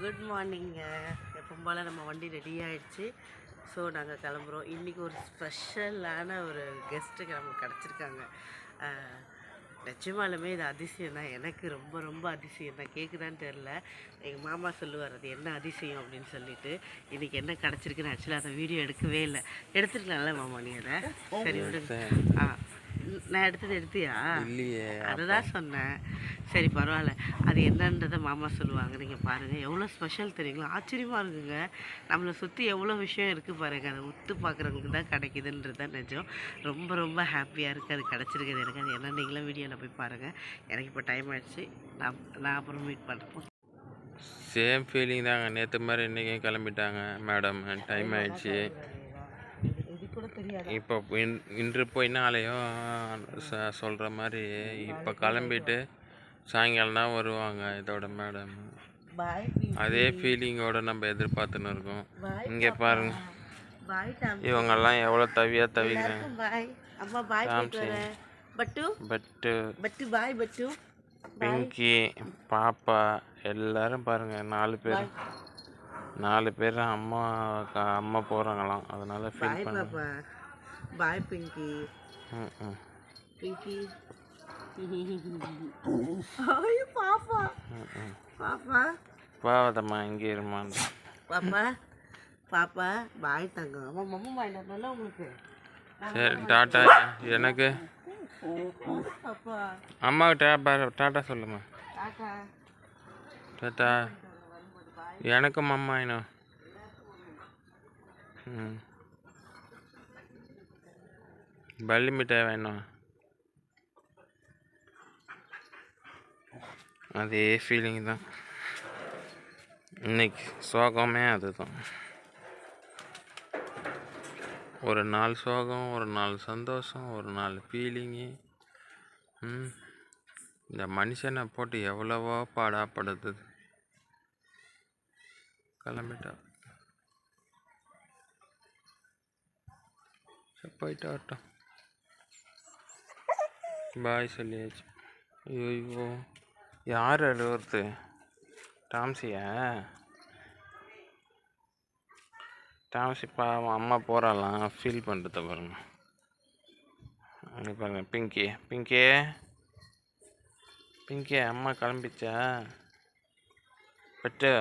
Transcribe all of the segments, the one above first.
Good மார்னிங்க எப்பவும் போல் நம்ம வண்டி ரெடி ஆயிடுச்சு. ஸோ நாங்கள் கிளம்புறோம். இன்றைக்கி ஒரு ஸ்பெஷலான ஒரு கெஸ்ட்டுக்கு நமக்கு கிடச்சிருக்காங்க. நிஜமாலுமே இது அதிசயம் தான் எனக்கு ரொம்ப ரொம்ப அதிசயம். தான் கேட்குதான்னு தெரில எங்கள் மாமா சொல்லுவார் அது என்ன அதிசயம்? அப்படின்னு சொல்லிட்டு. இன்றைக்கி என்ன கிடச்சிருக்குன்னு ஆக்சுவலாக அந்த வீடியோ எடுக்கவே இல்லை. எடுத்துருக்கலாம்ல மாமா நீ அதை? சரி விடுங்க. ஆ. நான் எடுத்தது எடுத்தியா? இல்லையே அதுதான் சொன்னேன். சரி பரவாயில்ல. அது என்னன்றதை மாமா சொல்லுவாங்க. நீங்கள் பாருங்கள் எவ்வளோ ஸ்பெஷல் தெரியுங்களா? ஆச்சரியமாக இருக்குங்க. நம்மளை சுற்றி எவ்வளோ விஷயம் இருக்குது பாருங்கள் அதை உத்து பார்க்குறவங்களுக்கு தான் கிடைக்குதுன்றது தான் நிஜம். ரொம்ப ரொம்ப ஹாப்பியாக இருக்குது அது கிடச்சிருக்குது எனக்கு. அது என்ன நீங்களும் வீடியோவில் போய் பாருங்கள் எனக்கு இப்போ டைம் ஆயிடுச்சு. நான் நான் அப்புறம் மீட் பண்ணுறேன் சேம் ஃபீலிங் தாங்க. நேற்று மாதிரி இன்றைக்கும் கிளம்பிட்டாங்க மேடம் டைம் ஆயிடுச்சு. கூட தெரியாது? இப்போ இன்- இன்று போய் நாளையும் சொல்கிற மாதிரி இப்போ கிளம்பிட்டு சாயங்காலம் தான் வருவாங்க இதோட மேடம். அதே ஃபீலிங்கோட நம்ம எதிர்பார்த்துன்னு இருக்கோம். இங்கே பாருங்க. இவங்கெல்லாம் எவ்வளோ தவியாக தவிக்கிறாங்க அம்மா பாய் போயிட்டு வரேன். பட்டு? பட்டு. பட்டு பாய் பட்டு. பிங்கி பாப்பா எல்லாரும் பாருங்க. நாலு பேர். நாலு பேர் அம்மா அம்மா போகிறாங்களாம் அதனால ஃபீல் பாய் பண்ண. பாப்பா. பாய் பிங்கி. பிங்கி. பாப்பா. பாப்பா. பாவதம்மா இங்கே இருமான் பாப்பா. பாப்பா பாய் தங்கம். அம்மா மம்மு வாங்கினால உங்களுக்கு? சரி டாட்டா எனக்கு? அம்மாவுக்கு டாப்பா டாட்டா சொல்லுமா டாட்டா. டாட்டா. எனக்கும் அம்மா ம். பள்ளி மிட்டாய் வேணும் அதே ஃபீலிங் தான். இன்னைக்கு சோகமே அதுதான். ஒரு நாள் சோகம் ஒரு நாள் சந்தோஷம் ஒரு நாள் ஃபீலிங்கு ம். இந்த மனுஷனை போட்டு எவ்வளவோ பாடாப்படுது கிளம்பிட்டா. போயிட்டு வரட்டும். பாய் சொல்லியாச்சு. ஐயோ யார் அழுவுறது டாம்சியா? டாம்சி பாவம் அம்மா போகிறாலாம் ஃபீல் பண்ணுறத பாருங்க. அங்கே பாருங்க பிங்கி பிங்கி. பிங்கி அம்மா கிளம்பிச்சா? பட்டு.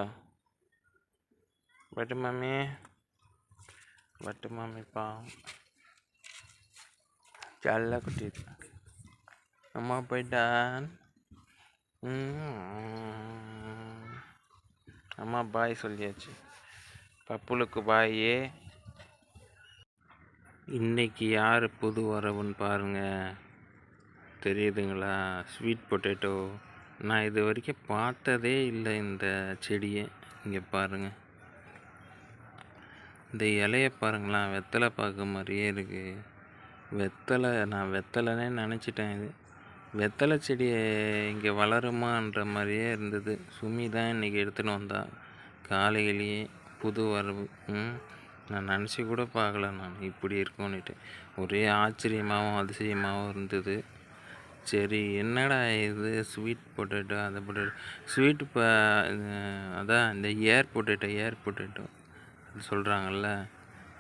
வட்டு மாமி வட்டு மாமி பாவம் ஜல்ல குட்டி அம்மா போயிட்டான் அம்மா பாய் சொல்லியாச்சு. பப்புளுக்கு பாயே. இன்னைக்கு யார் புது வரவுன்னு பாருங்கள் தெரியுதுங்களா? Sweet potato. நான் இது வரைக்கும் பார்த்ததே இல்லை இந்த செடியை. இங்கே பாருங்கள் இந்த இலைய பாருங்களேன் வெத்தலை பார்க்க மாதிரியே இருக்குது வெத்தலை நான் வெத்தலைனே நினச்சிட்டேன் இது. வெத்தலை செடி இங்கே வளருமான்ற மாதிரியே இருந்தது. சுமி தான் இன்றைக்கி எடுத்துன்னு வந்தா. காலையிலேயே புது வரவு. ம் நான் நினச்சி கூட பார்க்கல நான். இப்படி இருக்கும்னுட்டு. ஒரே ஆச்சரியமாகவும் அதிசயமாகவும் இருந்தது. சரி என்னடா இது? ஸ்வீட் பொட்டேட்டோ அதை பொட்டேட்டோ ஸ்வீட் இப்போ அதான் இந்த ஏர் பொட்டேட்டோ ஏர் பொட்டேட்டோ சொல்கிறாங்கல்ல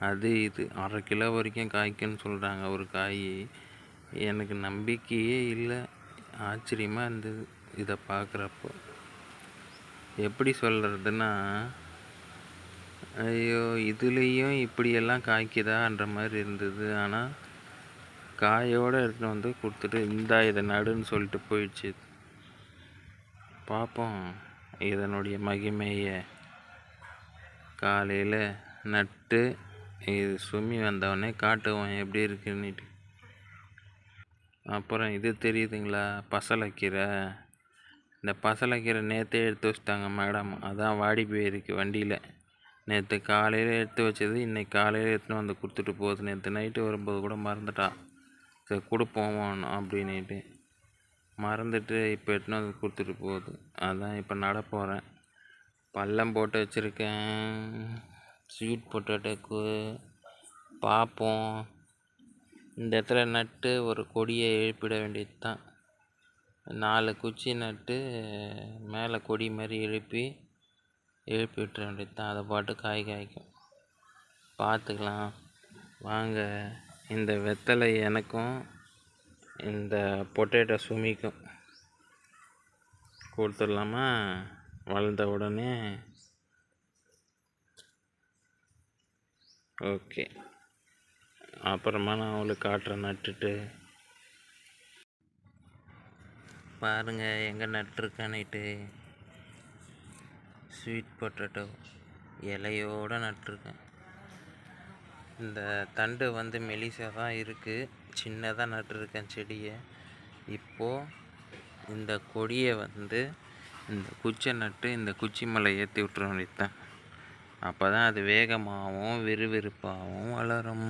அது இது. அரை கிலோ வரைக்கும் காய்க்குன்னு சொல்கிறாங்க ஒரு காய். எனக்கு நம்பிக்கையே இல்லை. ஆச்சரியமாக இருந்தது இதை பார்க்குறப்போ எப்படி சொல்கிறதுன்னா ஐயோ இதுலேயும் இப்படியெல்லாம் காய்க்குதான்ற மாதிரி இருந்தது. ஆனால் காயோடு எடுத்துகிட்டு வந்து கொடுத்துட்டு இந்தா இதை நடுன்னு சொல்லிட்டு போயிடுச்சு. பார்ப்போம் இதனுடைய மகிமையை. காலையில் நட்டு இது சும்மி வந்தவொடனே காட்டுவோம் எப்படி இருக்குன்னுட்டு. அப்புறம் இது தெரியுதுங்களா? பசலைக்கீரை. இந்த பசலைக்கீரை நேற்றே எடுத்து வச்சிட்டாங்க மேடம். அதான் வாடி போயிருக்கு வண்டியில். நேற்று காலையில் எடுத்து வச்சது இன்னைக்கு காலையில் எடுத்துன்னு வந்து கொடுத்துட்டு போகுது. நேற்று நைட்டு வரும்போது கூட மறந்துட்டா. சரி கொடுப்போம் அப்படின்னுட்டு. மறந்துட்டு இப்போ எடுத்துன்னு வந்து கொடுத்துட்டு போகுது. அதான் இப்போ நட போகிறேன் பள்ளம் போட்டு வச்சுருக்கேன். ஸ்வீட் பொட்டேட்டோக்கு பார்ப்போம். இந்த இடத்துல நட்டு ஒரு கொடியை எழுப்பிட வேண்டியது தான் நாலு குச்சி நட்டு மேலே கொடி மாதிரி எழுப்பி எழுப்பி விட்டுற வேண்டியது தான் அதை பாட்டு காய் காய்க்கும். பார்த்துக்கலாம். வாங்க. இந்த வெத்தலை எனக்கும் இந்த பொட்டேட்டோ சுமிக்கும் கொடுத்துடலாமா? வளர்ந்த உடனே. ஓகே. அப்புறமா நான் அவளுக்கு காட்டுறேன் நட்டுட்டு. பாருங்க எங்கே நட்டுருக்கானிட்டு ஸ்வீட் பொட்டேட்டோ இலையோடு நட்டிருக்கேன். இந்த தண்டு வந்து மெலிசாக தான் இருக்குது சின்னதாக நட்டுருக்கேன் செடியை. இப்போது இந்த கொடியை வந்து இந்த குச்சை நட்டு இந்த குச்சி மலை ஏற்றி விட்டுற வேண்டியதுதான் அப்போ தான் அது வேகமாகவும் விறுவிறுப்பாகவும் வளரும்.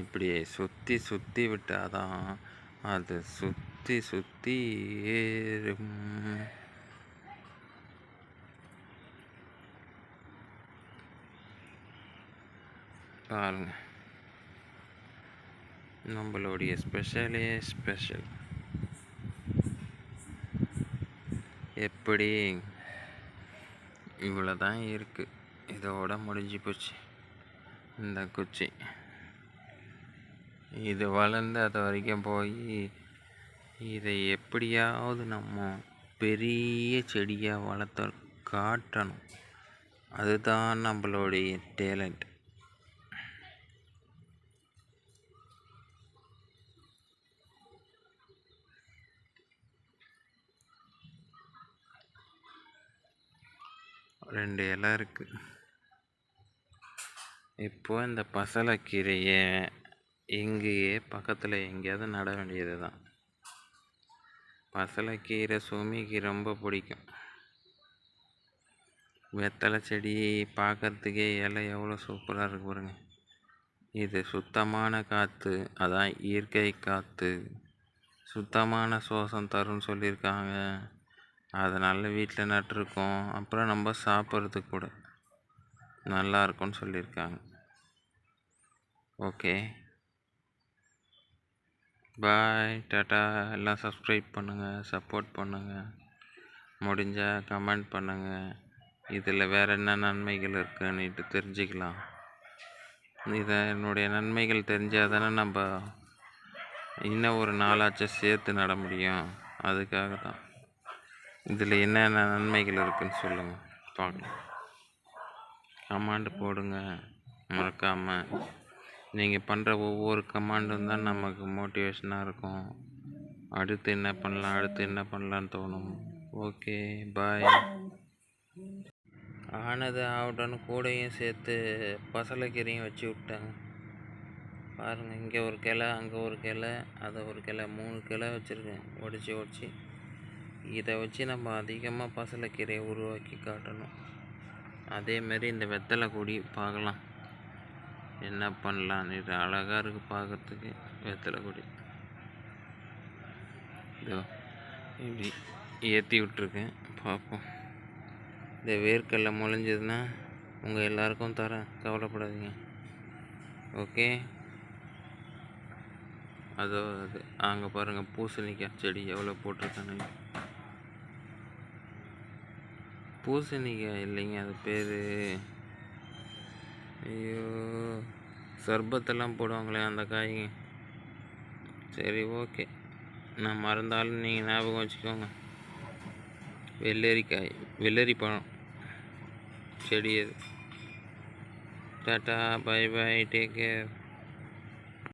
இப்படியே இப்படி சுற்றி சுற்றி விட்டாதான் அது சுற்றி சுற்றி ஏறும். பாருங்க நம்மளுடைய ஸ்பெஷலே ஸ்பெஷல் எப்படி? இவ்வளோ தான் இருக்குது இதோட முடிஞ்சு போச்சு. இந்த குச்சி. இது வளர்ந்து அது வரைக்கும் போய் இதை எப்படியாவது நம்ம பெரிய செடியாக வளர்த்த காட்டணும். அதுதான் நம்மளுடைய டேலண்ட் ரெண்டு இலை இருக்குது இப்போது இந்த பசலைக்கீரையை இங்கேயே பக்கத்தில் எங்கேயாவது நட வேண்டியது தான் பசலைக்கீரை சுமிக்கு ரொம்ப பிடிக்கும். வெத்தலை செடி பார்க்கறதுக்கே இலை எவ்வளோ சூப்பராக இருக்கு பாருங்க. இது சுத்தமான காற்று அதான் இயற்கை காற்று சுத்தமான சுவாசம் தரும்னு சொல்லியிருக்காங்க. அதனால் வீட்டில் நட்டிருக்கோம். அப்புறம் நம்ம சாப்பிட்றதுக்கு கூட நல்லா இருக்கும்னு சொல்லியிருக்காங்க. ஓகே. Bye ta-ta. எல்லாம் சப்ஸ்கிரைப் பண்ணுங்கள் சப்போர்ட் பண்ணுங்கள் முடிஞ்சால் கமெண்ட் பண்ணுங்கள் இதில் வேறு என்ன நன்மைகள் இருக்குன்னுட்டு தெரிஞ்சுக்கலாம். இதை என்னுடைய நன்மைகள் தெரிஞ்சால் தானே நம்ம இன்னும் ஒரு நாளாச்சும் சேர்த்து நட முடியும். அதுக்காக தான். இதில் என்னென்ன நன்மைகள் இருக்குன்னு சொல்லுங்கள் பார்க்கலாம். கமாண்டு போடுங்க. மறக்காமல் நீங்கள் பண்ணுற ஒவ்வொரு கமாண்டும் தான் நமக்கு மோட்டிவேஷனாக இருக்கும். அடுத்து என்ன பண்ணலாம் அடுத்து என்ன பண்ணலான்னு தோணும். ஓகே பாய் ஆனது ஆகட்டும்னு கூடையும் சேர்த்து பசலைக்கீரையும் வச்சு விட்டாங்க பாருங்கள் இங்கே ஒரு கிளை அங்கே ஒரு கிளை அதை ஒரு கிளை மூணு கிளை வச்சுருக்கேன். ஒடிச்சு ஒடிச்சு. இதை வச்சு நம்ம அதிகமாக பசலைக்கீரையை உருவாக்கி காட்டணும். அதேமாரி இந்த வெத்தலை கொடி பார்க்கலாம். என்ன பண்ணலாம் இது அழகாக இருக்குது பார்க்கறதுக்கு வெத்தலை கொடி. இதோ இப்படி ஏற்றி விட்ருக்கேன் பார்ப்போம். இந்த வேர்க்கடலை முளைஞ்சதுன்னா உங்கள் எல்லாருக்கும் தரேன். கவலைப்படாதீங்க. ஓகே? அதோ அது அங்கே பாருங்கள் பூசணிக்காய் செடி எவ்வளோ போட்டிருக்கானு பூசணிக்காய் இல்லைங்க அது பேர். ஐயோ சர்பத்தெல்லாம் போடுவாங்களே அந்த காய்ங்க. சரி ஓகே. நான் மறந்தாலும் நீங்கள் ஞாபகம் வச்சுக்கோங்க. வெள்ளரிக்காய் வெள்ளரி பழம். செடி அது. Ta-ta bye bye take care.